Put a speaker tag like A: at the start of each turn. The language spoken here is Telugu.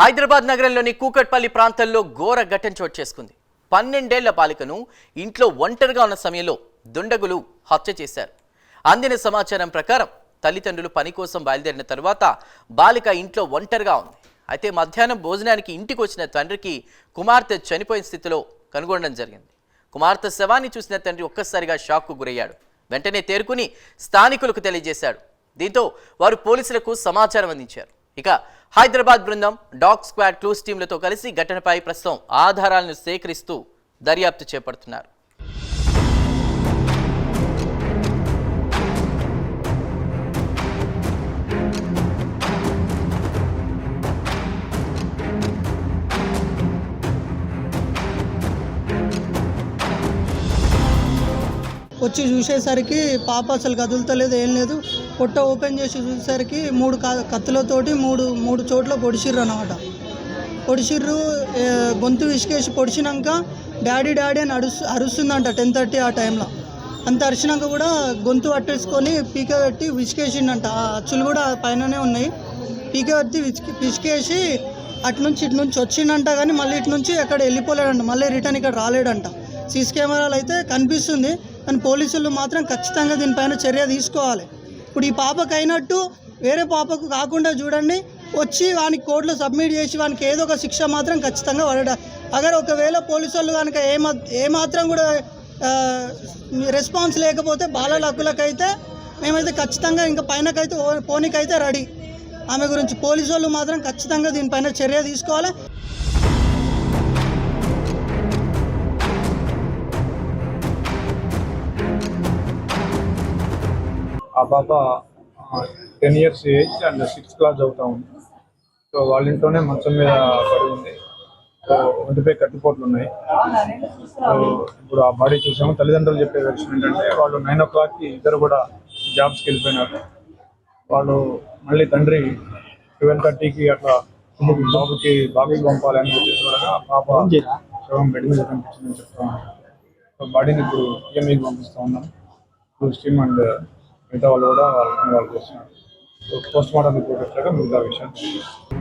A: హైదరాబాద్ నగరంలోని కూకట్పల్లి ప్రాంతంలో ఘోర ఘటన చోటు చేసుకుంది. పన్నెండేళ్ళ బాలికను ఇంట్లో ఒంటరిగా ఉన్న సమయంలో దుండగులు హత్య చేశారు. అందిన సమాచారం ప్రకారం తల్లిదండ్రులు పని కోసం బయలుదేరిన తర్వాత బాలిక ఇంట్లో ఒంటరిగా ఉంది. అయితే మధ్యాహ్నం భోజనానికి ఇంటికి వచ్చిన తండ్రికి కుమార్తె చనిపోయిన స్థితిలో కనుగొనడం జరిగింది. కుమార్తె శవాన్ని చూసిన తండ్రి ఒక్కసారిగా షాక్కు గురయ్యాడు. వెంటనే తేరుకుని స్థానికులకు తెలియజేశాడు. దీంతో వారు పోలీసులకు సమాచారం అందించారు. ఇక హైదరాబాద్ బృందం డాగ్ స్క్వాడ్ క్లూస్ టీంలతో కలిసి ఘటనపై ప్రస్తుతం ఆధారాలను సేకరిస్తూ దర్యాప్తు చేపడుతున్నారు.
B: వచ్చి చూసేసరికి పాప అసలు కదులుతలేదు ఏం లేదు. పొట్ట ఓపెన్ చేసి చూసేసరికి మూడు కత్తులతోటి మూడు మూడు చోట్ల పొడిచిర్రు అనమాట పొడిచిర్రు గొంతు విసికేసి పొడిచినాక డాడీ డాడీ అని అరుస్తు అరుస్తుందంట టెన్ థర్టీ ఆ టైంలో. అంత అరిచినాక కూడా గొంతు పట్టేసుకొని పీక పెట్టి విసికేసిండంట. ఆ అచ్చులు కూడా పైననే ఉన్నాయి. పీక పెట్టి విసికి విసికేసి అటు నుంచి ఇటు నుంచి వచ్చిండంట కానీ మళ్ళీ ఇటు నుంచి అక్కడ వెళ్ళిపోలేడంట. మళ్ళీ రిటర్న్ ఇక్కడ రాలేడంట. సీసీ కెమెరాలు అయితే కనిపిస్తుంది. కానీ పోలీసులు మాత్రం ఖచ్చితంగా దీనిపైన చర్య తీసుకోవాలి. ఇప్పుడు ఈ పాపకు అయినట్టు వేరే పాపకు కాకుండా చూడండి వచ్చి వానికి కోర్టులో సబ్మిట్ చేసి వానికి ఏదో ఒక శిక్ష మాత్రం ఖచ్చితంగా పడట. అగర్ ఒకవేళ పోలీసు వాళ్ళు కనుక ఏ ఏమాత్రం కూడా రెస్పాన్స్ లేకపోతే బాలల హక్కులకైతే మేమైతే ఖచ్చితంగా ఇంకా పైనకైతే పోనీకైతే రెడీ. ఆమె గురించి పోలీసు వాళ్ళు మాత్రం ఖచ్చితంగా దీనిపైన చర్య తీసుకోవాలి.
C: ఆ పాప ten years age and sixth class చదువుతా ఉంది. సో వాళ్ళ ఇంట్లోనే మంచం మీద పడి ఉంది. సో ఒంటిపై కట్టుపోట్లు ఉన్నాయి. సో ఇప్పుడు ఆ బాడీ చూసాము. తల్లిదండ్రులు చెప్పే విషయం ఏంటంటే వాళ్ళు నైన్ ఓ క్లాక్కి ఇద్దరు కూడా జాబ్స్కి వెళ్ళిపోయినారు. వాళ్ళు మళ్ళీ తండ్రి ట్వెల్వ్ థర్టీకి అట్లా బాబుకి బాబుకి పంపాలి అని వచ్చేసి కూడా పాప శవం బెడ్ మీద కనిపించిందని చెప్తా ఉన్నాను సో బాడీని ఇప్పుడు ఈఎంఐకి పంపిస్తా ఉన్నాం. ఇప్పుడు స్టీమ్ అండ్ మిగతా వాళ్ళు కూడా వాళ్ళు వాళ్ళు చేస్తున్నారు పోస్ట్ మార్టం రిపోర్ట్ వచ్చాక మిగతా విషయాన్ని